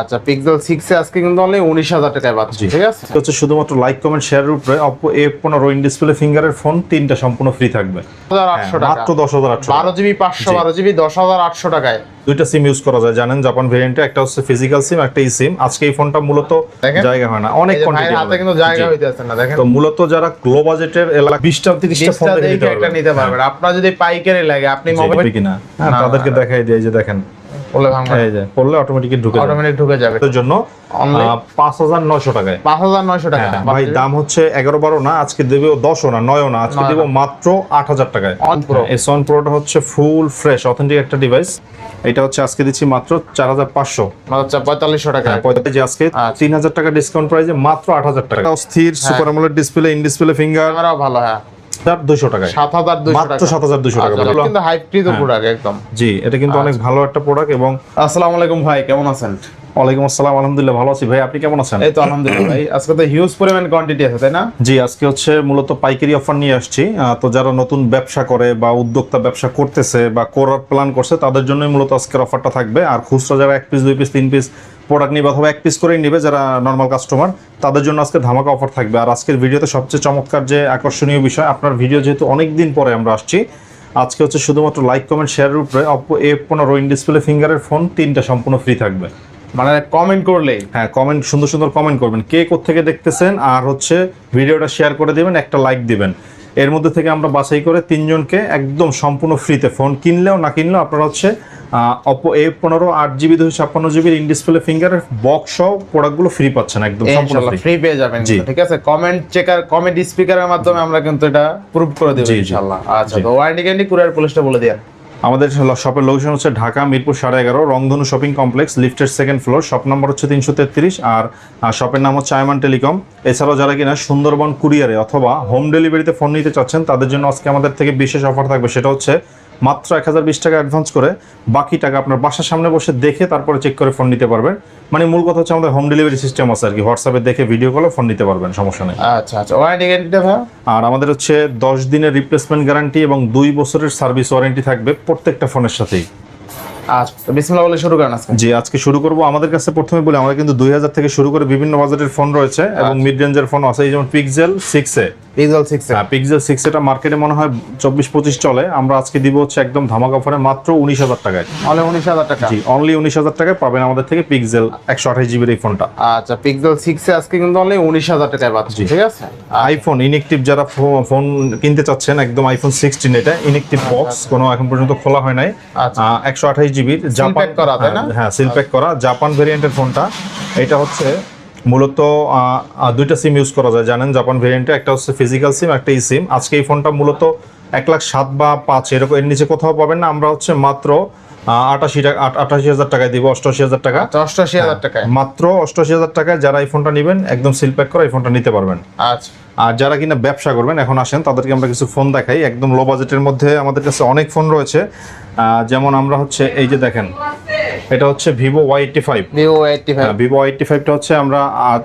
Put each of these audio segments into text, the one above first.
আচ্ছা pixel six এ আজকে কিন্তু অনলি উনিশ হাজার টাকায় পাচ্ছি ঠিক আছে? হচ্ছে শুধুমাত্র লাইক কমেন্ট শেয়ারের উপরে। অপো এ পনেরো ইন ডিসপ্লে ফিঙ্গারের ফোন তিনটা সম্পূর্ণ ফ্রি থাকবে। টাকা। মাত্র দশ হাজার আটশো বারো জিবি পাঁচশো বারো জিবি দশ হাজার আটশো টাকায়। দুইটা সিম ইউজ করা যায় জানেন? জাপান ভেরিয়েন্টে একটা হচ্ছে ফিজিক্যাল সিম একটা ই সিম আজকে এই ফোনটা মূলত। জায়গা হয় না। অনেক কোয়ান্টিটি হাতে কিন্তু জায়গা হইতেছে না দেখেন। তো মূলত যারা লো বাজেটের এলাকা বিশটা তিরিশটা ফোন নিতে পারবেন। আপনার যদি পাইকারি লাগে আপনি মোবাইল কিনা? হ্যাঁ তাদেরকে দেখাই দিয়ে যে দেখেন। বলে ভাঙবেন এই যে করলে অটোমেটিক ঢুকে যাবে। অটোমেটিক ঢুকে যাবে। এর জন্য Only- পাঁচ হাজার নয়শো টাকায়। পাঁচ হাজার নয়শো টাকা। হ্যাঁ, ভাই দাম হচ্ছে এগারো বারো না আজকে দেবে দশও না নয়ও না আজকে দেবো। মাত্র আট হাজার টাকায়। অন এস ওয়ান প্রোটা হচ্ছে ফুল ফ্রেশ অথেন্টিক একটা ডিভাইস এটা হচ্ছে আজকে দিচ্ছি মাত্র চার হাজার পাঁচশো। আচ্ছা টাকা। পঁয়তাল্লিশ আজকে আচ্ছা। তিন হাজার টাকা ডিসকাউন্ট প্রাইসে মাত্র আট হাজার টাকা। স্থির সুপার আমলের ডিসপ্লে ইন ডিসপ্লে ফিঙ্গার ভালো হ্যাঁ। দুশো টাকা সাত হাজার মাত্র সাত হাজার দুশো টাকা। আচ্ছা, কিন্তু হাইপ প্রোডাক্ট একদম। জি এটা কিন্তু অনেক ভালো একটা প্রোডাক্ট এবং আসসালামু আলাইকুম ভাই কেমন আছেন? ওয়ালাইকুম আসসালাম আলহামদুলিল্লাহ ভালো আছি। ভাই আপনি কেমন আছেন? এই তো আলহামদুলিল্লাহ ভাই। আজকে তো হিউজ পরিমাণ কোয়ান্টিটি আছে তাই না? জি আজকে হচ্ছে মূলত পাইকারি অফার নিয়ে আসছি। তো যারা নতুন ব্যবসা করে বা উদ্যোক্তা ব্যবসা করতেছে বা করার প্ল্যান করছে তাদের জন্যই মূলত আজকের অফারটা থাকবে। আর খুচরা যারা এক পিস দুই পিস তিন পিস প্রোডাক্ট নিবে অথবা এক পিস করেই নিবে যারা নর্মাল কাস্টমার তাদের জন্য আজকে ধামাকা অফার থাকবে। আর আজকের ভিডিওতে সবচেয়ে চমৎকার যে আকর্ষণীয় বিষয় আপনার ভিডিও যেহেতু অনেক দিন পরে আমরা আসছি আজকে হচ্ছে শুধুমাত্র লাইক কমেন্ট শেয়ারের উপরে অপো এ পনেরো ইন ডিসপ্লে ফিঙ্গারের ফোন তিনটা সম্পূর্ণ ফ্রি থাকবে। মানে কমেন্ট করলেই হ্যাঁ কমেন্ট সুন্দর সুন্দর কমেন্ট করবেন। কে থেকে দেখতেছেন? আর হচ্ছে ভিডিওটা শেয়ার করে দিবেন একটা লাইক দিবেন। এর মধ্যে থেকে আমরা বাছাই করে তিনজনকে একদম সম্পূর্ণ ফ্রিতে ফোন কিনলেও না কিনলেও আপনারা হচ্ছে অপো এ পনেরো আট জিবি দুশো ছাপ্পান্ন জিবির ইন ডিসপ্লে ফিঙ্গারের বক্স সহ প্রোডাক্টগুলো ফ্রি পাচ্ছেন একদম সম্পূর্ণ ফ্রি পেয়ে যাবেন। ঠিক আছে? কমেন্ট চেকার কমেন্ট স্পিকারের মাধ্যমে আমরা কিন্তু এটা প্রুভ করে দেব। ইনশাআল্লাহ আচ্ছা। তো ওয়ারেন্টি গ্যারান্টি কুরিয়ার পুলিশটা বলে দিন। আমাদের শপের লোকেশন হচ্ছে ঢাকা, মিরপুর সাড়ে এগারো, রংধনু শপিং কমপ্লেক্স লিফটের সেকেন্ড ফ্লোর শপ নম্বর হচ্ছে তিনশো তেত্রিশ, আর শপের নাম হচ্ছে আয়মান টেলিকম। এছাড়াও যারা কিনা সুন্দরবন কুরিয়ারে অথবা হোম ডেলিভারিতে ফোন নিতে চাচ্ছেন, তাদের জন্য আজকে আমাদের থেকে বিশেষ অফার থাকবে, সেটা হচ্ছে মাত্র এক হাজার বিশ টাকা অ্যাডভান্স করে বাকি টাকা আপনার বাসার সামনে বসে দেখে তারপরে চেক করে ফোন নিতে পারবেন। মানে মূল কথা হচ্ছে আমাদের হোম ডেলিভারি সিস্টেম আছে আর কি হোয়াটসঅ্যাপে দেখে ভিডিও কলে ফোন নিতে পারবেন সমস্যা নেই। আচ্ছা আচ্ছা। ওয়ারেন্টি গ্যারান্টিটা ভাই? আর আমাদের হচ্ছে দশ দিনের রিপ্লেসমেন্ট গ্যারান্টি এবং দুই বছরের সার্ভিস ওয়ারেন্টি থাকবে প্রত্যেকটা ফোনের সাথেই। আচ্ছা বিসমিল্লাহ বলে শুরু করেন আজকে। জি আজকে শুরু করব। আমাদের কাছে প্রথমে বলি আমরা কিন্তু দুই হাজার থেকে শুরু করে বিভিন্ন বাজেটের ফোন রয়েছে এবং মিড রেঞ্জের ফোন আছে যেমন Pixel six A Pixel 6 A Pixel six এটা মার্কেটে মনে হয় চব্বিশ পঁচিশ চলে। আমরা আজকে দিব হচ্ছে একদম ধামাকা অফারে মাত্র উনিশ হাজার টাকায়। অনলি 19000 টাকা? জি অনলি উনিশ হাজার টাকায় পাবেন আমাদের থেকে পিক্সেল একশো আঠাশ জিবির এই ফোনটা আচ্ছা পিক্সেল 6 এ আজকে কিন্তু অনলি 19000 টাকায় পাচ্ছি ঠিক আছে? আইফোন ইনেকটিভ যারা ফোন কিনতে চাচ্ছেন একদম আইফোন সিক্সটিন এটা ইনেকটিভ বক্স কোনো এখন পর্যন্ত খোলা হয় নাই। আচ্ছা। একশো আঠাশ জিবির জাপান করা, তাই না? হ্যাঁ সিল প্যাক করা জাপান ভেরিয়েন্টের ফোনটা এটা হচ্ছে মূলত দুইটা সিম ইউজ করা যায়। জানেন জাপান ভেরিয়েন্টে একটা হচ্ছে ফিজিক্যাল সিম একটা ই সিম আজকে এই ফোনটা মূলত এক লাখ সাত বা পাঁচ এরকম এর নিচে কোথাও পাবেন না। আমরা হচ্ছে মাত্র আটাশি টাকা আট- আটাশি হাজার টাকায় দিব অষ্টআশি হাজার টাকা। আচ্ছা 88000 টাকায়। মাত্র অষ্টআশি হাজার টাকায় যারা এই ফোনটা নেবেন একদম সিল প্যাক করা এই ফোনটা নিতে পারবেন। আচ্ছা। আর যারা কিনা ব্যবসা করবেন এখন আসেন তাদেরকে আমরা কিছু ফোন দেখাই। একদম লো বাজেটের মধ্যে আমাদের কাছে অনেক ফোন রয়েছে। যেমন আমরা হচ্ছে এই যে দেখেন এটা হচ্ছে Vivo Y eighty five Vivo 85 Vivo Y eighty ফাইভটা হচ্ছে আমরা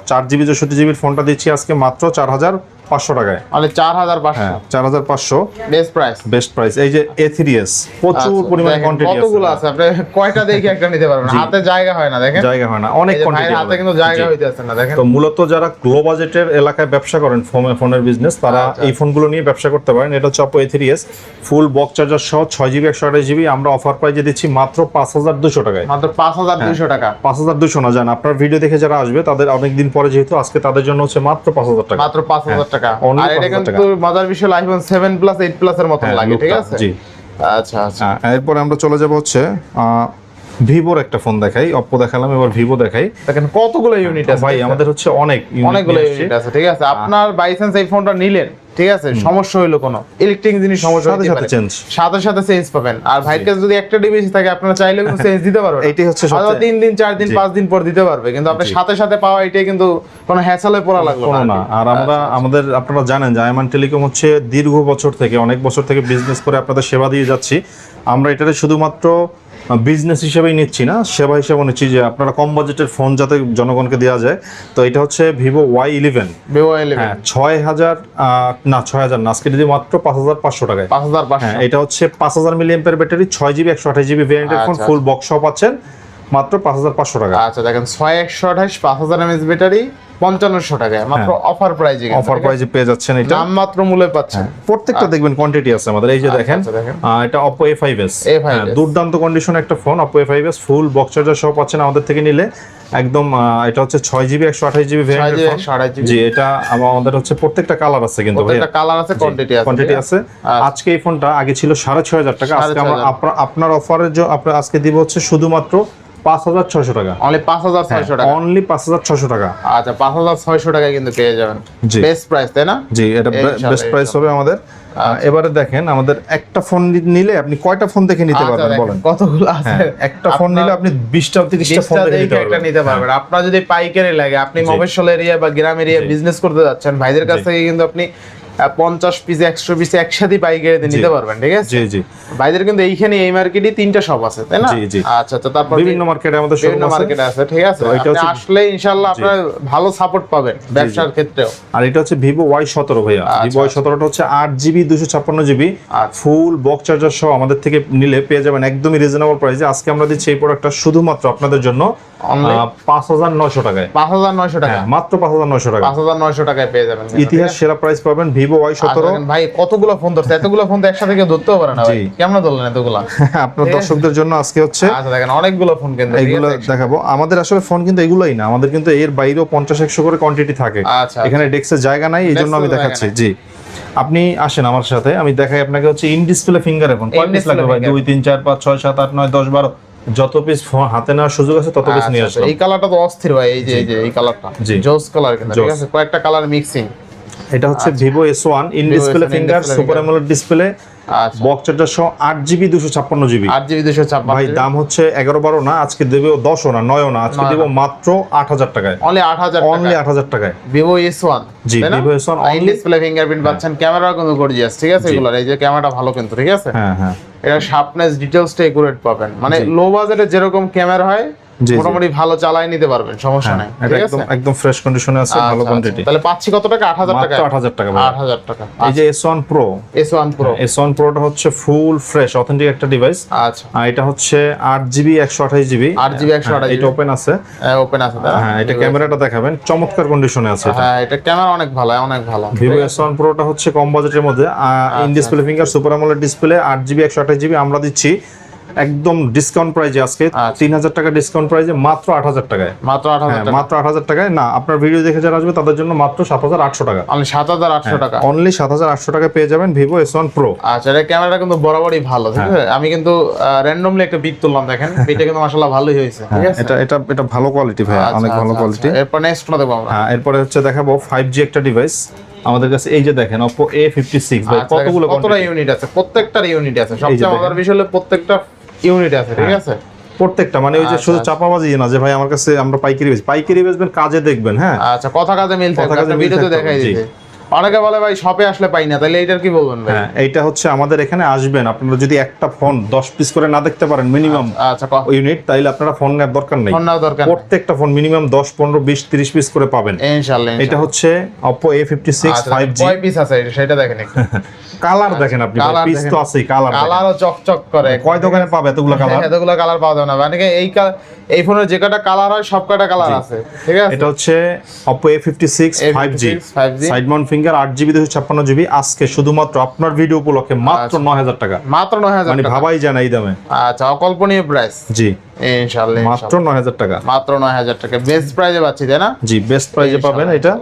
চার জিবি চৌষট্টি জিবির ফোনটা দিচ্ছি আজকে মাত্র চার হাজার পাঁচশো টাকায়। অনলি 4500 হ্যাঁ চার হাজার পাঁচশো। বেস্ট প্রাইস বেস্ট প্রাইস এই যে এ থ্রি এস প্রচুর পরিমাণে কোয়ান্টিটি আচ্ছা, কতগুলো আছে আপনি কয়টা দেখে একটা নিতে পারবেন? হাতে জায়গা হয় না দেখেন। জায়গা হয় না অনেক ভাইয়ের হাতে কিন্তু জায়গা কোয়ান্টিটি না দেখেন। তো মূলত যারা বাজেটের এলাকায় ব্যবসা করেন ফোনে ফোনের বিজনেস তারা আচ্ছা। এই ফোনগুলো নিয়ে ব্যবসা করতে পারেন। এটা হচ্ছে Oppo A three S full box charger সহ ছয় জিবি একশো আঠাশ জিবি আমরা অফার প্রাইজে দিচ্ছি মাত্র পাঁচ হাজার দুশো টাকায়। মাত্র 5200 টাকা। পাঁচ হাজার দুশো না জান আপনার ভিডিও দেখে যারা আসবে তাদের অনেকদিন পরে যেহেতু আজকে তাদের জন্য হচ্ছে মাত্র পাঁচ হাজার টাকা। মাত্র 5000 টাকা হ্যাঁ, আর এটা কিন্তু মজার বিষয় আইফোন 7 প্লাস 8 প্লাস এর মতন লাগে ঠিক আছে? জি। আচ্ছা আচ্ছা। এরপরে আমরা চলে যাব হচ্ছে ভিভোর একটা ফোন দেখাই। অপ্পো দেখালাম এবার ভিভো দেখাই। দেখেন কতগুলো ইউনিট আছে। ভাই আমাদের হচ্ছে অনেক অনেকগুলো ইউনিট আছে ঠিক আছে? আপনার বাইসেন্স এই ফোনটা নিলেন? ঠিক আছে? সমস্যা হইল কোনো? ইলেকট্রিক জিনিস সমস্যা হতে পারে। চেঞ্জ সাথে সাথে চেঞ্জ পাবেন। আর ভাইয়ের কাছে যদি একটা ডিভাইস থাকে আপনারা চাইলে কিন্তু চেঞ্জ দিতে পারবেন এইটাই হচ্ছে সবচেয়ে- তিন দিন চার দিন পাঁচ দিন পর দিতে পারবে। কিন্তু আপনার জি। সাথে সাথে পাওয়া এটাই কিন্তু কোনো হ্যাসেলে পড়া লাগল না আর আমরা আমাদের আপনারা জানেন যে আয়মান টেলিকম হচ্ছে দীর্ঘ বছর থেকে অনেক বছর থেকে বিজনেস করে আপনাদের সেবা দিয়ে যাচ্ছি। আমরা এটাতে শুধুমাত্র বিজনেস হিসেবেই নিচ্ছি না সেবা হিসেবে নিচ্ছি যে আপনারা কম বাজেটের ফোন যাতে জনগণকে দেওয়া যায়। তো এটা হচ্ছে ভিভো ওয়াই ইলেভেন ভিভো হ্যাঁ ছয় হাজার না ছয় হাজার না আজকে যদি মাত্র পাঁচ হাজার পাঁচশো টাকায়। পাঁচ হাজার হ্যাঁ এটা হচ্ছে পাঁচ হাজার মিলিয়ামের ব্যাটারি ছয় জিবি একশো আঠাশ জিবি ভ্যারিয়েন্টের ফোন ফুল বক্স পাচ্ছেন মাত্র পাঁচ হাজার পাঁচশো টাকা। আচ্ছা দেখেন ছয় একশো আঠাশ পাঁচ হাজার এমএস ব্যাটারি পঞ্চান্নশো টাকায় মাত্র অফার প্রাইজে অফার প্রাইজে পেয়ে যাচ্ছেন এটা। মাত্র মূল্যে পাচ্ছেন। প্রত্যেকটা দেখবেন কোয়ান্টিটি আছে আমাদের এই যে দেখেন আচ্ছা, দেখেন। আহ, এটা Oppo A5s A5s হ্যাঁ, দুর্দান্ত কন্ডিশন একটা phone Oppo A5s full box charger সহ পাচ্ছেন আমাদের থেকে নিলে। একদম এটা হচ্ছে ছয় জিবি একশো আঠাশ জিবি ভ্যারিয়েন্টের ফোন 128 জি এটা আমাদের হচ্ছে প্রত্যেকটা কালার আছে কিন্তু কালার আছে কোয়ান্টিটি আছে কোয়ান্টিটি আছে? আজকে এই ফোনটা আগে ছিল সাড়ে ছয় হাজার টাকা আজকে আমরা আপনার- আপনার অফারের জন্য আপনার আজকে দিব হচ্ছে শুধুমাত্র পাঁচ হাজার ছয়শো টাকা। অনলি পাঁচ হাজার ছয়শো টাকা। অনলি পাঁচ হাজার ছয়শো টাকা। আচ্ছা পাঁচ হাজার ছয়শো টাকায় কিন্তু পেয়ে যাবেন। জি। বেস্ট প্রাইস তাই না? জি এটা বেস্ট প্রাইস হবে আমাদের। আহ, এবারে দেখেন আমাদের একটা ফোন নিলে আপনি কয়টা ফোন দেখে নিতে আচ্ছা, পারবেন বলেন। কতগুলো আছে। হ্যাঁ, একটা ফোন নিলে আপনি বিশটা তিরিশটা ফোন দেখে নিতে পারবেন। নিতে পারবেন। আপনার যদি পাইকারি লাগে আপনি মফস্বল এরিয়া বা গ্রাম এরিয়া বিজনেস করতে যাচ্ছেন ভাইদের কাছ থেকে কিন্তু আপনি পঞ্চাশ পিস একশো পিস একসাথে পাইকারিতে নিতে পারবেন ঠিক আছে? জি জি। ভাইদের কিন্তু এইখানে এই মার্কেটে তিনটা শপ আছে তাই না। আচ্ছা আচ্ছা তারপর বিভিন্ন মার্কেটে আমাদের বিভিন্ন মার্কেটে আছে ঠিক আছে? আসলে ইনশাআল্লাহ আপনার ভালো সাপোর্ট পাবেন ব্যবসার ক্ষেত্রেও। আর এটা হচ্ছে ভিভো ওয়াই সতেরো ভাইয়া। আচ্ছা, ভিভো ওয়াই সতেরোটা হচ্ছে আট জিবি দুশো ছাপ্পান্ন জিবি আচ্ছা। ফুল বক্স চার্জার সহ আমাদের থেকে নিলে পেয়ে যাবেন একদমই রিজনেবল প্রাইসে আজকে আমরা দিচ্ছি এই প্রোডাক্টটা শুধুমাত্র আপনাদের জন্য? পাঁচ হাজার নয়শো টাকায়। পাঁচ হাজার নয়শো টাকা। হ্যাঁ মাত্র পাঁচ হাজার নয়শো টাকা পাঁচ হাজার নয়শো টাকায় পেয়ে যাবেন। ইতিহাস সেরা প্রাইস পাবেন ভিভো ওয়াই আচ্ছা, সতেরো। ভাই কতগুলো ফোন ধরছে এতগুলো ফোন তো একসাথে কেউ ধরতেও পারে না ভাই। কেমন ধরলেন এতগুলা? আপনার দর্শকদের জন্য আজকে হচ্ছে আচ্ছা দেখেন অনেকগুলো ফোন কিন্তু এগুলো দেখাবো। আমাদের আসলে ফোন কিন্তু এগুলোই না। আমাদের কিন্তু এর বাইরেও পঞ্চাশ একশো করে কোয়ান্টিটি থাকে। আচ্ছা এখানে ডেস্কের জায়গা নাই এই জন্য আমি দেখাচ্ছি। জি। আপনি আসেন আমার সাথে আমি দেখাই আপনাকে হচ্ছে ইন ডিসপ্লে ফিঙ্গার এখন কয় পিস লাগবে ভাই? দুই তিন চার পাঁচ ছয় সাত আট নয় দশ বারো। যত পিস হাতে নেওয়ার সুযোগ আছে তত পিস নিয়ে আচ্ছা, আচ্ছা, আসলাম। এই কালারটা তো অস্থির ভাই এই যে এই যে এই কালারটা। জোস কালার কিন্তু ঠিক আছে? কয়েকটা কালার মিক্সিং এটা হচ্ছে Vivo S one in display finger super. AMOLED display আচ্ছা। বক্স চার্জার সহ আট জিবি দুশো ছাপ্পান্ন জিবি আট জিবি দুশো ছাপ্পান্ন ভাই দাম হচ্ছে এগারো বারো না আজকে দেবেও দশও না নয়ও না আজকে নয় দেবো মাত্র আট হাজার টাকায়। অনলি আট হাজার অনলি আট হাজার টাকায়। ভিভো এস ওয়ান জি, Vivo S1 in only- display fingerprint পাচ্ছেন ক্যামেরা কিন্তু গর্জিয়াস ঠিক আছে এগুলোর। এই যে ক্যামেরাটা ভালো কিন্তু ঠিক আছে? হ্যাঁ হ্যাঁ। এটা শার্পনেস ডিটেলসটা একুরেট পাবেন। মানে লো বাজেটে যেরকম ক্যামেরা হয়। মোটামুটি ভালো চালাই নিতে পারবেন সমস্যা নাই এটা ঠিক আছে? একদম একদম ফ্রেশ কন্ডিশনে আছে আচ্ছা, ভালো আচ্ছা। কোয়ান্টিটি তাহলে পাচ্ছি কত টাকা? আট হাজার টাকা মাত্র আট হাজার টাকা ভাই। আট হাজার টাকা এই যে S one pro S one pro S one প্রোটা হচ্ছে ফুল ফ্রেশ অথেন্টিক একটা ডিভাইস আচ্ছা। আর এটা হচ্ছে আট জিবি একশো আঠাশ জিবি 8GB 128 এটা ওপেন আছে। ওপেন আছে হ্যাঁ এটা ক্যামেরাটা দেখাবেন চমৎকার কন্ডিশনে আছে এটা। হ্যাঁ এটা ক্যামেরা অনেক ভালো অনেক ভালো। ভিভো এস ওয়ান প্রোটা হচ্ছে কম বাজেটের মধ্যে। আচ্ছা, ইন ডিসপ্লে ফিঙ্গার সুপার আমলের ডিসপ্লে আট জিবি একশো আঠাশ জিবি আমরা দিচ্ছি। একদম ডিসকাউন্ট প্রাইজে আজকে আচ্ছা। তিন হাজার টাকা ডিসকাউন্ট প্রাইজে মাত্র আট হাজার টাকায়। মাত্র আট হাজার হ্যাঁ মাত্র আট হাজার টাকায়। না আপনার ভিডিও দেখে যারা আসবে তাদের জন্য মাত্র সাত হাজার আটশো টাকা। সাত হাজার আটশো টাকা। অনলি সাত হাজার আটশো টাকা পেয়ে যাবেন ভিভো এস ওয়ান প্রো আচ্ছা এটা ক্যামেরাটা কিন্তু বরাবরই ভালো ঠিক হ্যাঁ। আছে? আমি কিন্তু র্যান্ডমলি একটা পিক তুললাম দেখেন। এটা কিন্তু মাশাআল্লাহ ভালোই হয়েছে ঠিক আছে? এটা এটা এটা ভালো কোয়ালিটি ভাই আচ্ছা, অনেক ভালো আচ্ছা, কোয়ালিটি আচ্ছা। এরপর নেক্সট কোনটা দেখব আমরা। হ্যাঁ এরপরে হচ্ছে দেখাবো ফাইভ জি একটা ডিভাইস আমাদের কাছে এই যে দেখেন অপো এ ফিফটি সিক্স ভাই কতগুলো কতটা ইউনিট আছে? প্রত্যেকটার ইউনিট আছে। সবচেয়ে। মজার বিষয় হলো প্রত্যেকটা ইউনিট আছে ঠিক আছে? প্রত্যেকটা মানে ওই যে আচ্ছা, শুধু চাপা চাপাবাজি না যে ভাই আমার কাছে আমরা পাইকারি বেচি পাইকারি বেচবেন কাজে দেখবেন হ্যাঁ। আচ্ছা কথা কাজে মিল কাজে ভিডিওতে দেখাই। দিতে। অনেকে বলে ভাই শপে আসলে পাই না। তাহলে এইটার কি বলবেন ভাই? হ্যাঁ এইটা হচ্ছে আমাদের এখানে আসবেন। আপনারা যদি একটা ফোন দশ পিস করে না দেখতে পারেন মিনিমাম আচ্ছা ক- ইউনিট তাইলে আপনারা ফোন নেওয়ার দরকার নেই। ফোন নেওয়ার দরকার প্রত্যেকটা ফোন মিনিমাম দশ পনেরো বিশ তিরিশ পিস করে পাবেন। ইনশাআল্লাহ এটা হচ্ছে ফিফটি সিক্স ফাইভ জি কয় পিস আছে এটা? সেটা দেখেন একটু। কালার দেখেন আপনি পিস তো আছে কালার কালারও চকচক করে। কয় দোকানে পাবে এতগুলো কালার এতগুলো কালার পাওয়া যাবে না। মানে এই কা- এই ফোনের যে কটা কালার হয় সব কটা কালার আছে ঠিক আছে? এটা হচ্ছে Oppo fifty six five G A56 5G side mount finger আট জিবি দুশো ছাপ্পান্ন জিবি আজকে শুধুমাত্র আপনার ভিডিও উপলক্ষে মাত্র নয় হাজার টাকা। মাত্র নয় হাজার মানে ভাবাই যায় না এই দামে। আচ্ছা অকল্পনীয় প্রাইস জি। ইনশাআল্লাহ মাত্র নয় হাজার টাকা। মাত্র নয় হাজার টাকা। বেস্ট প্রাইসে পাচ্ছি তাই না? জি বেস্ট প্রাইসে পাবেন এটা।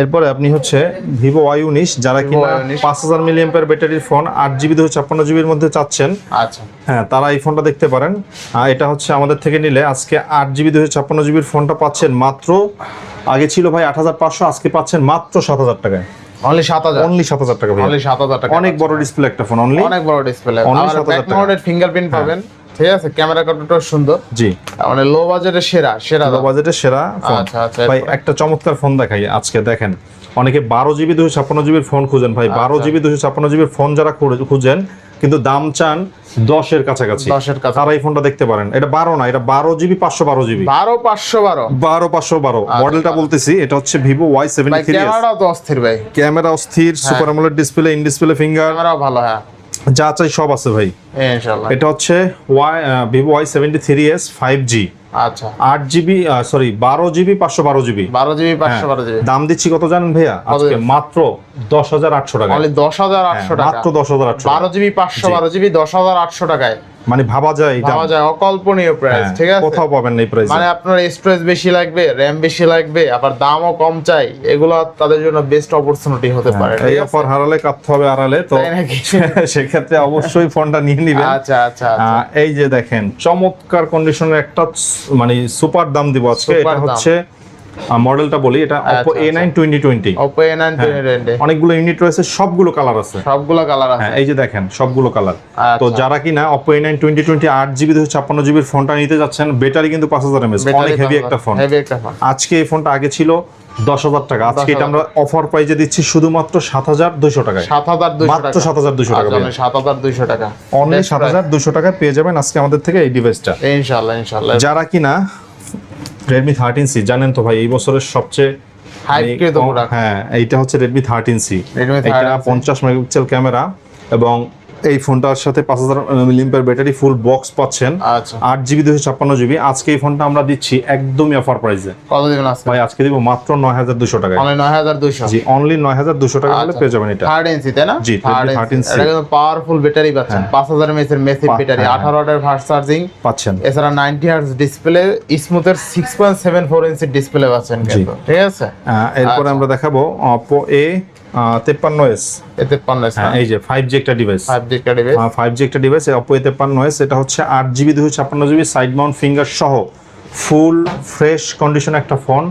এরপরে আপনি হচ্ছে ভিভো ওয়াই উনিশ যারা কিনা পাঁচ হাজার মিলিয়াম্পের ব্যাটারির ফোন আট জিবি দুশো ছাপ্পান্ন জিবির মধ্যে চাচ্ছেন। আচ্ছা। হ্যাঁ তারা এই ফোনটা দেখতে পারেন। এটা হচ্ছে আমাদের থেকে নিলে আজকে আট জিবি দুশো ছাপ্পান্ন জিবির ফোনটা পাচ্ছেন মাত্র আগে ছিল ভাই আট হাজার পাঁচশো আজকে পাচ্ছেন মাত্র সাত হাজার টাকায়। অনলি সাত হাজার। অনলি সাত হাজার টাকা অনলি অনেক বড় ডিসপ্লে একটা ফোন অনলি অনেক বড় ডিসপ্লে 7,000 টাকা। ফিঙ্গারপ্রিন্ট পাবেন। ঠিক আছে? ক্যামেরা কতটা সুন্দর। জি। মানে লো বাজেটের সেরা সেরা লো বাজেটের সেরা আচ্ছা, আচ্ছা, ভাই একটা চমৎকার ফোন দেখাই আজকে দেখেন। অনেকে বারো জিবি দুশো ছাপ্পান্ন জিবির ফোন খুঁজেন। ভাই বারো আচ্ছা। জিবি দুশো ছাপ্পান্ন জিবির ফোন যারা খুঁজে- খুঁজেন কিন্তু দাম চান দশের কাছাকাছি। দশের কাছে তারা এই ফোনটা দেখতে পারেন। এটা বারো না এটা বারো জিবি পাঁচশো বারো জিবি। বারো পাঁচশো বারো। বারো পাঁচশো বারো। মডেলটা বলতেছি এটা হচ্ছে ভিভো ওয়াই সেভেন ক্যামেরাও অস্থির ভাই। ক্যামেরা অস্থির সুপার আমলের ডিসপ্লে ইন ডিসপ্লে ফিঙ্গার ক্যামেরাও ভালো হ্যাঁ। যা চাই সব আছে ভাই। ইনশাআল্লাহ। এটা হচ্ছে Y Vivo Y seventy three S five G আচ্ছা। আট জিবি সরি বারো জিবি পাঁচশো বারো জিবি। বারো জিবি পাঁচশো বারো জিবি। দাম দিচ্ছি কত জানেন ভাইয়া? আজকে মাত্র দশ হাজার আটশো টাকা অনলি দশ হাজার আটশো টাকা মাত্র দশ হাজার আটশো বারো জিবি পাঁচশো বারো জিবি দশ হাজার আটশো টাকায়। মানে ভাবা যায় এটা। পাওয়া যায় অকল্পনীয় প্রাইস হ্যাঁ, ঠিক আছে? কোথাও পাবেন না এই প্রাইস মানে আপনার স্টোরেজ বেশি লাগবে র্যাম বেশি লাগবে আবার দামও কম চাই এগুলো তাদের জন্য বেস্ট অপরচুনিটি হতে পারে হ্যাঁ, এই অফার হারালে কাঁদতে হবে আড়ালে তো? সেক্ষেত্রে অবশ্যই ফোনটা নিয়ে নিবেন। আচ্ছা আচ্ছা আচ্ছা। এই যে দেখেন চমৎকার কন্ডিশনের একটা মানে সুপার দাম দিব আজকে এটা হচ্ছে মডেলটা বলি এটা Oppo আচ্ছা, A9 2020 Oppo A9 2020 অনেকগুলো ইউনিট রয়েছে সবগুলো কালার আছে। সবগুলো কালার আছে। হ্যাঁ এই যে দেখেন সবগুলো কালার তো আচ্ছা। যারা কিনা Oppo A9 2020 আট জিবি দুশো ছাপ্পান্ন জিবির ফোনটা নিতে যাচ্ছেন ব্যাটারি কিন্তু পাঁচ হাজার এমএস অনেক হেভি একটা ফোন হেভি একটা ফোন আজকে এই ফোনটা আগে ছিল দশ হাজার টাকা আজকে এটা আমরা অফার প্রাইজে দিচ্ছি শুধুমাত্র সাত হাজার দুশো টাকায়। সাত হাজার দুইশো মাত্র টাকা। 7,200 টাকা আচ্ছা, সাত হাজার দুইশো টাকা। অনলি সাত হাজার দুশো টাকায় পেয়ে যাবেন আজকে আমাদের থেকে এই ডিভাইসটা price। ইনশাআল্লাহ ইনশাআল্লাহ। যারা কিনা রেডমি থার্টিন সি জানেন তো ভাই এই বছরের সবচেয়ে মানে, হ্যাঁ এইটা হচ্ছে রেডমি থার্টিন সি এটা 13C পঞ্চাশ মেগাপিক্সেল ক্যামেরা এবং এই ফোনটার সাথে পাঁচ হাজার মিলিম্পের ব্যাটারি ফুল বক্স পাচ্ছেন। আচ্ছা। আট জিবি দুশো ছাপ্পান্ন জিবি আজকে এই ফোনটা আমরা দিচ্ছি একদমই অফার প্রাইসে কত দিবেন ভাই আজকে দিব মাত্র নয় হাজার দুশো টাকা নয় হাজার দুইশো। জি অনলি নয় হাজার দুশো টাকা হলে আচ্ছা। পেয়ে যাবেন এটা। থার্ড ইঞ্চি তাই না? জি, Redmi 13C এটা কিন্তু পাওয়ারফুল ব্যাটারি পাচ্ছেন। পাঁচ হাজার এর মেসিভ ব্যাটারি হ্যাঁ, আঠারো ওয়াটের ফাস্ট চার্জিং পাচ্ছেন। এছাড়া ninety hertz display স্মুথের six point seven four inch display পাচ্ছেন ঠিক আছে? এরপরে আচ্ছা। আমরা দেখাবো অপো এ তেপ্পান্ন এস হ্যাঁ এই যে ফাইভ জি একটা device five G five G একটা ডিভাইস অপো তেপ্পান্ন এস এটা হচ্ছে আট জিবি দুশো ছাপ্পান্ন জিবি সাইড মাউন্ট ফিঙ্গার সহ। ফুল ফ্রেশ কন্ডিশন একটা ফোন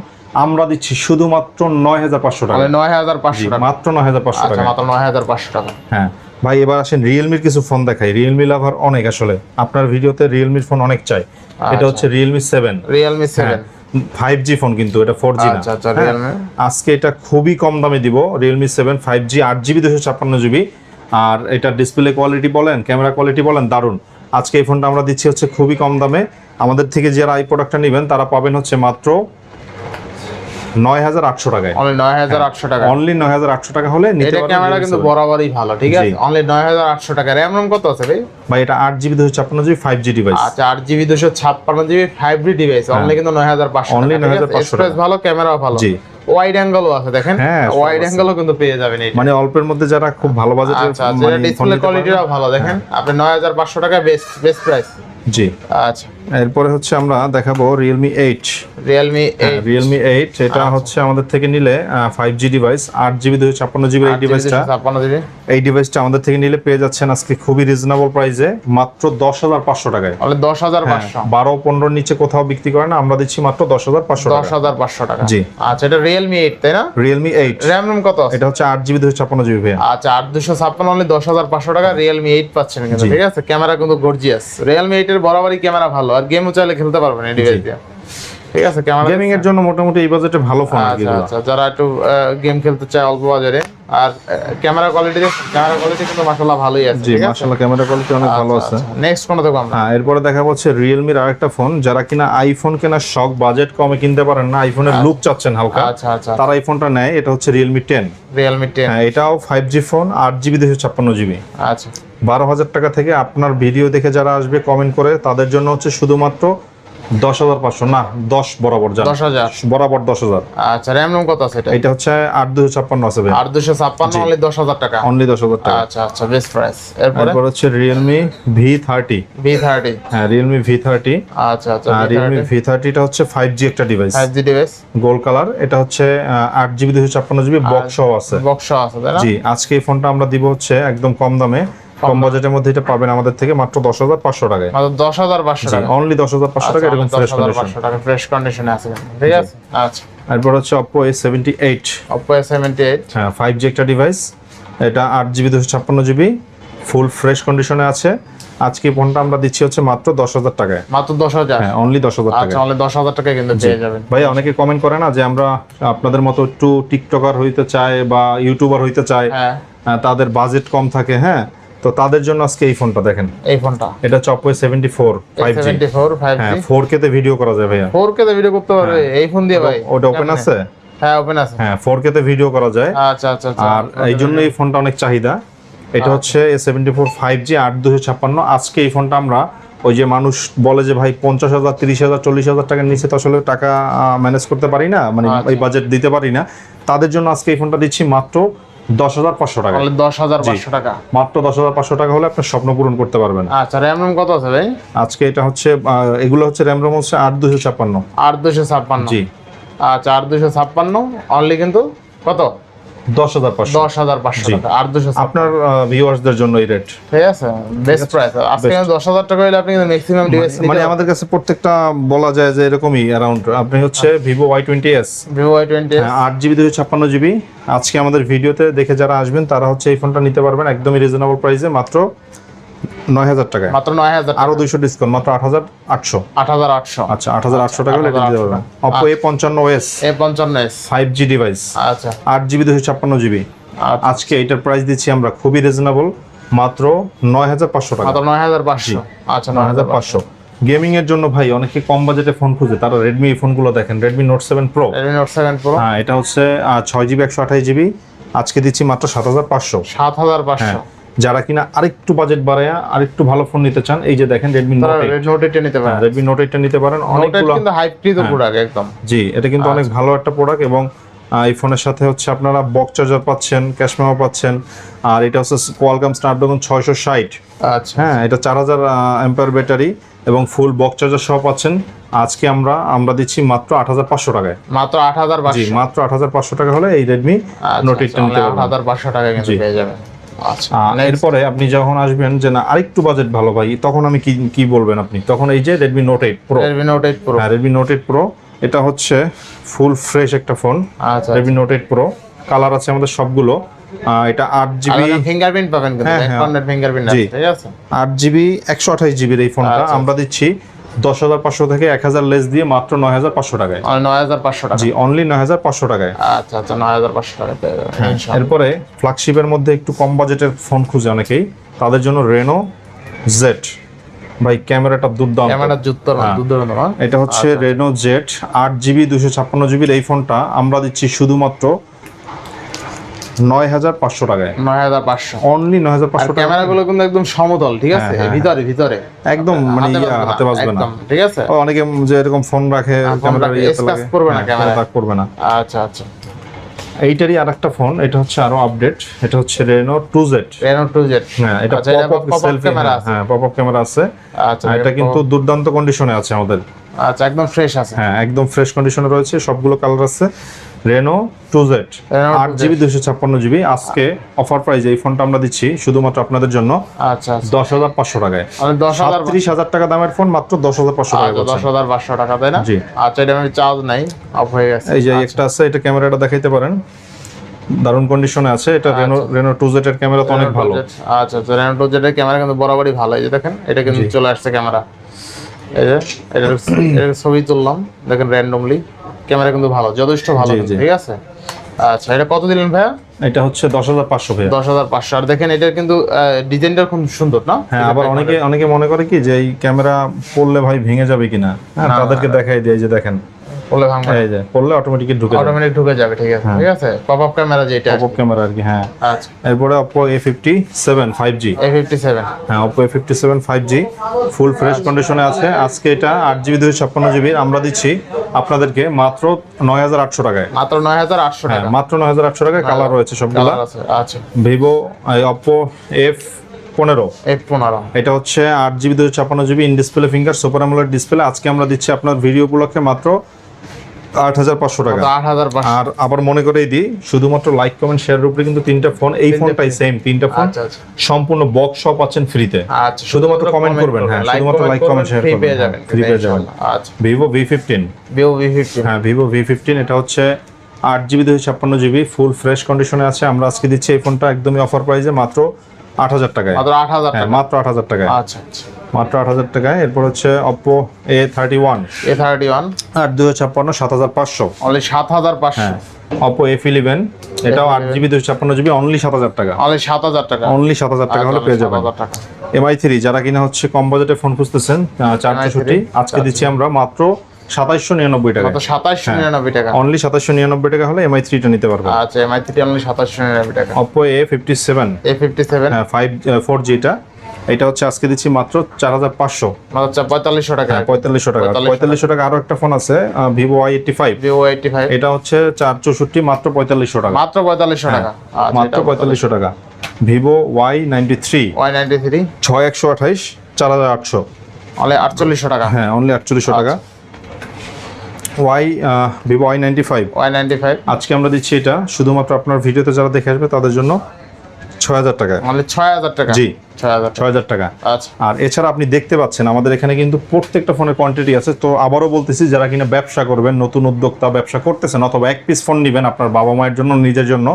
আমরা দিচ্ছি শুধুমাত্র নয় হাজার পাঁচশো টাকা। নয় হাজার পাঁচশো টাকা। মাত্র নয় হাজার পাঁচশো আচ্ছা টাকা মাত্র নয় হাজার পাঁচশো টাকা। হ্যাঁ ভাই এবার আসেন রিয়েলমির কিছু ফোন দেখাই। রিয়েলমি লাভার অনেক আসলে। আপনার ভিডিওতে রিয়েলমির ফোন অনেক চাই। এটা আচ্ছা। হচ্ছে Realme seven Realme seven five G phone কিন্তু এটা ফোর জি আচ্ছা, আচ্ছা, হ্যাঁ। আজকে এটা খুবই কম দামে দিব রিয়েলমি সেভেন ফাইভ জি আট জিবি দুশো ছাপ্পান্ন জিবি আর এটা ডিসপ্লে কোয়ালিটি বলেন ক্যামেরা কোয়ালিটি বলেন দারুণ। আজকে এই ফোনটা আমরা দিচ্ছি হচ্ছে খুবই কম দামে। আমাদের থেকে যারা এই প্রোডাক্টটা নেবেন তারা পাবেন হচ্ছে মাত্র নয় হাজার আটশো টাকায়। অনলি নয় হাজার আটশো টাকা। অনলি নয় হাজার আটশো টাকা হলে এটা ক্যামেরা Realme কিন্তু বরাবরই ভালো ঠিক আছে? অনলি নয় হাজার আটশো টাকা। র্যাম রোম কত আছে ভাই? ভাই এটা আট জিবি দুশো ছাপ্পান্ন জিবি ফাইভ জি ডিভাইস আচ্ছা আট জিবি দুশো ছাপ্পান্ন GB five G device only কিন্তু নয় হাজার পাঁচশো Only 9,500 স্টোরেজ ভালো ক্যামেরাও ভালো। জি। ওয়াইড অ্যাঙ্গেলও আছে দেখেন? হ্যাঁ, ওয়াইড। অ্যাঙ্গেলও কিন্তু পেয়ে যাবেন এটা। মানে অল্পের মধ্যে যারা খুব ভালো বাজেটের আচ্ছা ডিসপ্লে কোয়ালিটিটাও ভালো দেখেন? আপনি নয় হাজার পাঁচশো টাকা বেস্ট বেস্ট প্রাইস জি। আচ্ছা। এরপরে হচ্ছে আমরা দেখাবো Realme eight Realme Realme eight এটা হচ্ছে আমাদের থেকে নিলে ফাইভ জি ডিভাইস আট জিবি দুশো ছাপ্পান্ন জিবি এই ডিভাইসটা এই ডিভাইসটা আমাদের থেকে নিলে পেয়ে যাচ্ছেন আজকে খুবই রিজনেবল প্রাইসে মাত্র দশ হাজার পাঁচশো টাকায়। দশ হাজার হ্যাঁ, পাঁচশো বারো পনেরোর নিচে কোথাও বিক্রি করে না আমরা দিচ্ছি মাত্র দশ হাজার পাঁচশো দশ হাজার পাঁচশো টাকা। জি। আচ্ছা এটা রিয়েলমি এইট তাই না? রিয়েলমি এইট র্যাম রোম কত আছে? এটা হচ্ছে আট জিবি দুশো ছাপ্পান্ন জিবি ভাইয়া। আচ্ছা আট দুশো ছাপ্পান্ন দশ হাজার পাঁচশো টাকা রিয়েলমি এইট পাচ্ছেন কিন্তু। ঠিক আছে? ক্যামেরা কিন্তু গর্জিয়াস রিয়েলমি এইট এর বরাবরই ক্যামেরা ভালো আর গেমও চাইলে খেলতে পারবেন এই ডিভাইস দিয়ে। ঠিক আছে ক্যামেরা গেমিং এর জন্য মোটামুটি এই বাজেটে ভালো ফোন আচ্ছা আচ্ছা যারা একটু গেম খেলতে চায় অল্প বাজারে আর ক্যামেরা কোয়ালিটি ক্যামেরা কোয়ালিটি কিন্তু মাশাআল্লাহ ভালোই আছে জি মাশাআল্লাহ ক্যামেরা কোয়ালিটি অনেক ভালো আছে। নেক্সট কোন দেখো আমরা। হ্যাঁ এরপরে দেখা হচ্ছে রিয়েলমির আরেকটা ফোন যারা কিনা আইফোন কেনার শখ বাজেট কমে কিনতে পারেন না আইফোনের লুক চাচ্ছেন হালকা আচ্ছা আচ্ছা। তারা এই ফোনটা নেয় এটা হচ্ছে রিয়েলমি টেন রিয়েলমি টেন হ্যাঁ এটাও ফাইভ জি ফোন আট জিবি দুশো ছাপ্পান্ন জিবি আচ্ছা। বারো হাজার টাকা থেকে আপনার ভিডিও দেখে যারা আসবে কমেন্ট করে তাদের জন্য হচ্ছে শুধুমাত্র দশ হাজার পাঁচশো। না দশ বরাবর দশ হাজার? বরাবর দশ হাজার। আচ্ছা র্যাম রোম কত আছে এটা? হচ্ছে আট দুশো ছাপ্পান্ন আছে আর দুশো ছাপ্পান্ন হলে দশ হাজার টাকা। অনলি দশ হাজার টাকা। আচ্ছা আচ্ছা বেস্ট প্রাইস এরপর? হচ্ছে Realme V thirty V thirty হ্যাঁ রিয়েলমি ভি থার্টি আচ্ছা আচ্ছা রিয়েলমি ভি থার্টিটা হচ্ছে ফাইভ জি একটা device five G device gold colour এটা হচ্ছে আট জিবি দুশো ছাপ্পান্ন জিবি বক্স আছে। বক্স আছে জি আজকে এই ফোনটা আমরা দিব হচ্ছে একদম কম দামে। কম বাজেটের মধ্যে এটা পাবেন আমাদের থেকে মাত্র দশ হাজার পাঁচশো টাকায়। মাত্র দশ হাজার পাঁচশো টাকা অনলি দশ হাজার পাঁচশো টাকা এরকম ফ্রেশ কন্ডিশন টাকা ফ্রেশ কন্ডিশনে আছে। ঠিক আছে? আচ্ছা। এরপর হচ্ছে Oppo A seventy eight Oppo A seventy eight হ্যাঁ ফাইভ জি একটা ডিভাইস এটা আট জিবি দুশো ছাপ্পান্ন জিবি ফুল ফ্রেশ কন্ডিশনে আছে। আজকে ফোনটা আমরা দিচ্ছি হচ্ছে মাত্র দশ হাজার টাকায়। মাত্র দশ হাজার? হ্যাঁ অনলি দশ হাজার আচ্ছা টাকায়। তাহলে দশ হাজার টাকা কিন্তু পেয়ে যাবেন। ভাই অনেকে কমেন্ট করে না যে আমরা আপনাদের মতো একটু টিকটকার হইতে চাই বা ইউটিউবার হইতে চাই। হ্যাঁ। তাদের বাজেট কম থাকে হ্যাঁ। তো তাদের জন্য আজকে এই ফোনটা দেখেন। এই ফোনটা। এটা হচ্ছে সেভেন্টি ফোর ফাইভ হ্যাঁ জি কে তে ভিডিও করা যায় ভাইয়া। ফোর কে ভিডিও করতে পারবে। এই ফোন দিয়ে ভাই। ওটা ওপেন আছে? হ্যাঁ ওপেন আছে। হ্যাঁ ফোর কে তে ভিডিও করা যায়। আচ্ছা আচ্ছা আচ্ছা। আর এই জন্য এই ফোনটা অনেক চাহিদা। এটা হচ্ছে ফাইভ জি আট দুশো ছাপ্পান্ন। আজকে এই ফোনটা আমরা ওই যে মানুষ বলে যে ভাই পঞ্চাশ হাজার তিরিশ হাজার চল্লিশ হাজার টাকার নিচে তো আসলে টাকা ম্যানেজ করতে পারি না। মানে আচ্ছা। ওই বাজেট দিতে পারি না। তাদের জন্য আজকে এই ফোনটা দিচ্ছি মাত্র দশ হাজার পাঁচশো টাকা। তাহলে দশ হাজার পাঁচশো টাকা। মাত্র দশ হাজার পাঁচশো টাকা হলে আপনার স্বপ্ন পূরণ করতে পারবেন। আচ্ছা র্যাম রোম কত আছে ভাই? আজকে এটা হচ্ছে এগুলো হচ্ছে র্যাম রোম হচ্ছে আট দুশো ছাপ্পান্ন। আট দুশো ছাপ্পান্ন। জি। আচ্ছা আট দুশো ছাপ্পান্ন। অনলি কিন্তু কত? দশ হাজার পাঁচশো। দশ হাজার পাঁচশো জি। টাকা আট দুশো আপনার ভিউয়ার্সদের জন্য এই রেট ঠিক আছে বেস্ট প্রাইস আজকে দশ হাজার টাকা হলে আপনি ম্যাক্সিমাম মানে আমাদের কাছে প্রত্যেকটা বলা যায় যে এরকমই অ্যারাউন্ড আপনি হচ্ছে Vivo Y twenty S Vivo Y twenty আট জিবি দুশো ছাপ্পান্ন জিবি আজকে আমাদের ভিডিওতে দেখে যারা আসবেন তারা হচ্ছে এই ফোনটা নিতে পারবেন একদমই রিজনেবল প্রাইসে মাত্র নয় হাজার টাকায়। মাত্র নয় হাজার আরও দুইশো ডিসকাউন্ট মাত্র আট হাজার আটশো। আট হাজার আটশো। আচ্ছা আট হাজার আটশো টাকা এটা দিতে পারবেন অপো এ পঞ্চান্ন এস এ পঞ্চান্ন এস ফাইভ জি ডিভাইস আচ্ছা। আট জিবি দুশো ছাপ্পান্ন জিবি আচ্ছা। আজকে এটার প্রাইস দিচ্ছি আমরা খুবই রিজনেবল মাত্র নয় হাজার পাঁচশো টাকা। মাত্র নয় হাজার পাঁচশো। আচ্ছা নয় হাজার পাঁচশো। গেমিং এর জন্য ভাই অনেকে কম বাজেটে ফোন খুঁজে। তারা রেডমি এই ফোনগুলো দেখেন। Redmi note seven pro Redmi note seven pro হ্যাঁ এটা হচ্ছে ছয় জিবি একশো আঠাশ জিবি আজকে দিচ্ছি মাত্র সাত হাজার পাঁচশো। সাত হাজার পাঁচশো। হ্যাঁ। যারা কিনা আরেকটু বাজেট বাড়ায় আরেকটু ভালো ফোন নিতে চান এই যে দেখেন তারা নোট রেড নোট নিতে পারে রেডমি নোট এইটটা নিতে পারেন। হ্যাঁ। অনেকগুলো কিন্তু প্রোডাক্ট একদম। জি এটা কিন্তু অনেক ভালো একটা প্রোডাক্ট এবং আহ, এই ফোনের সাথে হচ্ছে আপনারা বক চার্জার পাচ্ছেন ক্যাশ মেমো পাচ্ছেন আর এটা হচ্ছে কোয়ালকাম স্ন্যাপড্রাগন ছয়শো ষাট। আচ্ছা। হ্যাঁ এটা চার হাজার অ্যাম্পার ব্যাটারি এবং ফুল বক চার্জার সহ পাচ্ছেন। আজকে আমরা আমরা দিচ্ছি মাত্র আট হাজার পাঁচশো টাকায়। মাত্র আট হাজার জি মাত্র আট হাজার পাঁচশো টাকা হলে এই রেডমি নোট এইটটা নিতে আট পারবেন। হাজার পাঁচশো টাকা কিন্তু পেয়ে যাবেন। আচ্ছা এরপরে আপনি যখন আসবেন যে না আরেকটু বাজেট ভালো ভাই তখন আমি কি কি বলবেন আপনি? তখন এই যে Redmi note eight pro Redmi note eight pro Redmi note eight pro এটা হচ্ছে ফুল ফ্রেশ একটা ফোন আচ্ছা Redmi note eight pro colour আছে আমাদের সবগুলো। এটা আট জিবি ফিঙ্গারপ্রিন্ট পাবেন কিন্তু হ্যাঁ, হ্যাঁ। ফিঙ্গারপ্রিন্ট ঠিক আছে? আট জিবি একশো আঠাশ জিবির এই ফোনটা আচ্ছা। আমরা দিচ্ছি। দশ হাজার পাঁচশো থেকে এক হাজার লেস দিয়ে মাত্র নয় হাজার পাঁচশো টাকায়। নয় হাজার পাঁচশো টাকা। জি অনলি নয় হাজার পাঁচশো টাকায়। আচ্ছা আচ্ছা নয় হাজার পাঁচশো টাকা ইনশাআল্লাহ। এরপরে ফ্ল্যাগশিপের মধ্যে একটু কম বাজেটের ফোন খুঁজে অনেকেই। তাদের জন্য রেনো জেড ভাই ক্যামেরাটা দুর্দান্ত। ক্যামেরা যুক্ত হ্যাঁ। দুর্দান্ত এটা হচ্ছে রেনো জেড আট জিবি দুশো ছাপ্পান্ন জিবির এই ফোনটা আমরা দিচ্ছি শুধুমাত্র নয় হাজার পাঁচশো টাকায়। নয় হাজার পাঁচশো। অনলি নয় হাজার পাঁচশো টাকা। ক্যামেরা গুলো কিন্তু একদম সমতল ঠিক আছে? হ্যাঁ, হ্যাঁ, ভিতরে ভিতরে। একদম মানে হাতে বাজবে না, হাতে বাজবে না। একদম, ঠিক আছে? অনেকে যে এরকম ফোন রাখে ক্যামেরা রাখে, করবে না হ্যাঁ, করবে না। আচ্ছা আচ্ছা। এইটারই আরেকটা ফোন এটা হচ্ছে আরও আপডেট এটা হচ্ছে Reno two Z Reno two Z হ্যাঁ এটা আচ্ছা, পপ আপ আছে। হ্যাঁ পপ আপ ক্যামেরা আছে। আচ্ছা এটা কিন্তু দুর্দান্ত কন্ডিশনে আছে আমাদের। আচ্ছা একদম ফ্রেশ আছে। হ্যাঁ একদম ফ্রেশ কন্ডিশনে রয়েছে সবগুলো কালার আছে। রেনো টু জেড আট 2Z জিবি দুশো ছাপ্পান্ন জিবি আজকে অফার প্রাইস এই ফোনটা আমরা দিচ্ছি শুধুমাত্র আপনাদের জন্য আচ্ছা আচ্ছা। দশ হাজার পাঁচশো টাকায়। মানে দশ হাজার টাকা দামের ফোন মাত্র দশ হাজার পাঁচশো টাকা আচ্ছা দশ হাজার পাঁচশো টাকা তাই না? জি। আচ্ছা এটা আমি চার্জ নাই অফ হয়ে গেছে। এই যে একটা আছে এটা ক্যামেরাটা দেখাইতে পারেন। দারুণ কন্ডিশনে আছে এটা রেনো রেনো টু জেড এর ক্যামেরা তো অনেক ভালো। আচ্ছা আচ্ছা রেনো টু জেডের ক্যামেরা কিন্তু বরাবরই ভালো এই যে দেখেন এটা কিন্তু চলে আসছে ক্যামেরা। এটা এটা ছবি তুললাম। দেখেন র্যান্ডমলি ক্যামেরা কিন্তু ভালো যথেষ্ট ভালো ঠিক আছে? আচ্ছা এটা কত দিলেন ভাইয়া? এটা হচ্ছে দশ হাজার পাঁচশো ভাইয়া। দশ হাজার পাঁচশো। আর দেখেন এটার কিন্তু ডিজাইনটা খুব সুন্দর না? হ্যাঁ আবার অনেকে অনেকে মনে করে কি যে এই ক্যামেরা পড়লে ভাই ভেঙে যাবে কিনা? হ্যাঁ তাদেরকে দেখাই দেয় যে দেখেন। বলে ভাঙবে এই যে পড়লে ঢুকে যাবে। অটোমেটিক ঢুকে যাবে ঠিক আছে। ঠিক আছে? পপ আপ ক্যামেরা যেটা পপ ক্যামেরা আর কি হ্যাঁ। আচ্ছা। এরপরে জি এ ফিফটি সেভেন হ্যাঁ seven five G full fresh কন্ডিশনে আছে। আজকে এটা আট জিবি দুশো ছাপ্পান্ন জিবি আমরা দিচ্ছি আপনাদেরকে মাত্র নয় হাজার আটশো টাকায়। মাত্র নয় হাজার আটশো হ্যাঁ টাকা। মাত্র নয় হাজার আটশো টাকায় কালার রয়েছে সবগুলো। আচ্ছা। ভিভো অপো এফ পনেরো। এফ পনেরো। এটা হচ্ছে আট জিবি দুশো ছাপ্পান্ন GB in display finger super আমলের ডিসপ্লে আজকে আমরা দিচ্ছি আপনার ভিডিও উপলক্ষে মাত্র আট হাজার পাঁচশো টাকা। আট হাজার পাঁচশো। আর আবার মনে করেই দিই শুধুমাত্র লাইক কমেন্ট শেয়ারের উপরে কিন্তু তিনটা ফোন এই ফোনটাই সেম তিনটা ফোন আচ্ছা আচ্ছা। সম্পূর্ণ বক্স সহ পাচ্ছেন ফ্রিতে আচ্ছা শুধুমাত্র comment করবেন, হ্যাঁ, শুধুমাত্র comment, share ফ্রি করবেন, পেয়ে হ্যাঁ, পেয়ে যাবেন। আচ্ছা। Vivo V fifteen Vivo V fifteen হ্যাঁ ভিভো ভি ফিফটিন এটা হচ্ছে আট জিবি দুশো ছাপ্পান্ন জিবি ফুল ফ্রেশ কন্ডিশনে আছে। আমরা আজকে দিচ্ছি এই ফোনটা একদমই অফার প্রাইসে মাত্র আট হাজার টাকায়। মাত্র আট হাজার হ্যাঁ মাত্র আট হাজার টাকায়। আচ্ছা আচ্ছা। মাত্র আট হাজার টাকায়। এরপর হচ্ছে Oppo A thirty one A thirty one আট দুশো ছাপ্পান্ন সাত হাজার পাঁচশো। অনলি সাত হাজার পাঁচশো। হ্যাঁ অপো এফ ইলেভেন এটাও আট জিবি দুশো ছাপ্পান্ন জিবি অনলি সাত হাজার টাকা। অনলি সাত হাজার টাকা। অনলি সাত হাজার টাকা হলে আচ্ছা, পেয়ে যাবেন। এমআই থ্রি যারা কিনা হচ্ছে কম বাজেটে ফোন খুঁজতেছেন চার চৌষট্টি আজকে দিচ্ছি আমরা মাত্র সাতাইশশো নিরানব্বই টাকা মাত্র সাতাশশো নিরানব্বই টাকা। অনলি সাতাইশশো নিরানব্বই টাকা হলে এমআই থ্রিটা নিতে আচ্ছা এমআই থ্রি অনলি সাতাশশো নিরানব্বই টাকা। Oppo A fifty seven A fifty seven হ্যাঁ ফাইভ ফোর জিটা এটা হচ্ছে আজকে দিচ্ছি মাত্র চার হাজার পাঁচশো। মাত্র পঁয়তাল্লিশশো টাকা। হ্যাঁ পঁয়তাল্লিশশো টাকা। 4500 পঁয়তাল্লিশশো টাকা আরও একটা ফোন আছে Vivo Y eighty five Vivo eighty five এটা হচ্ছে চার চৌষট্টি মাত্র পঁয়তাল্লিশশো টাকা। মাত্র পঁয়তাল্লিশশো টাকা। হ্যাঁ, মাত্র পঁয়তাল্লিশশো টাকা। Vivo Y ninety three Y ninety three ছয় একশো আঠাইশ চার হাজার আটশো। অনলি আটচল্লিশশো টাকা। হ্যাঁ অনলি আটচল্লিশশো টাকা। Y Vivo Y ninety five Y ninety five আজকে আমরা দিচ্ছি এটা শুধুমাত্র আপনার ভিডিওতে যারা দেখে আসবে তাদের জন্য ছয় হাজার টাকা। অনলি ছয় হাজার টাকা। জি। ছয় হাজার টাকা। আচ্ছা। আর এছাড়া আপনি দেখতে পাচ্ছেন আমাদের এখানে কিন্তু প্রত্যেকটা ফোনের কোয়ান্টিটি আছে। তো আবারও বলতেছি যারা কিনা ব্যবসা করবেন নতুন উদ্যোক্তা ব্যবসা করতেছেন অথবা এক পিস ফোন নেবেন আপনার বাবা মায়ের জন্য নিজের জন্য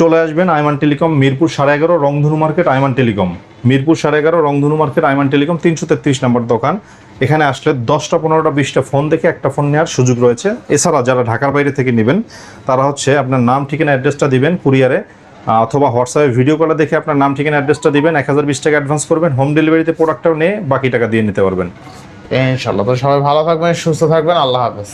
চলে আসবেন আইমান টেলিকম মিরপুর সাড়ে এগারো রংধনু মার্কেট আইমান টেলিকম। মিরপুর সাড়ে এগারো রংধনু মার্কেট আইমান টেলিকম তিনশো তেত্রিশ নম্বর দোকান। এখানে আসলে দশটা পনেরোটা বিশটা ফোন দেখে একটা ফোন নেওয়ার সুযোগ রয়েছে। এছাড়া যারা ঢাকার বাইরে থেকে নেবেন তারা হচ্ছে আপনার নাম ঠিকানা অ্যাড্রেসটা দিবেন কুরিয়ারে অথবা হোয়াটসঅ্যাপে ভিডিও কলে দেখে আপনার নাম, ঠিকানা অ্যাড্রেসটা দিবেন। এক হাজার বিশ টাকা অ্যাডভান্স করবেন। হোম ডেলিভারিতে প্রোডাক্টটাও নিয়ে বাকি টাকা দিয়ে নিতে পারবেন। ইনশাল্লাহ তো সবাই ভালো থাকবেন, সুস্থ থাকবেন। আল্লাহ হাফেজ।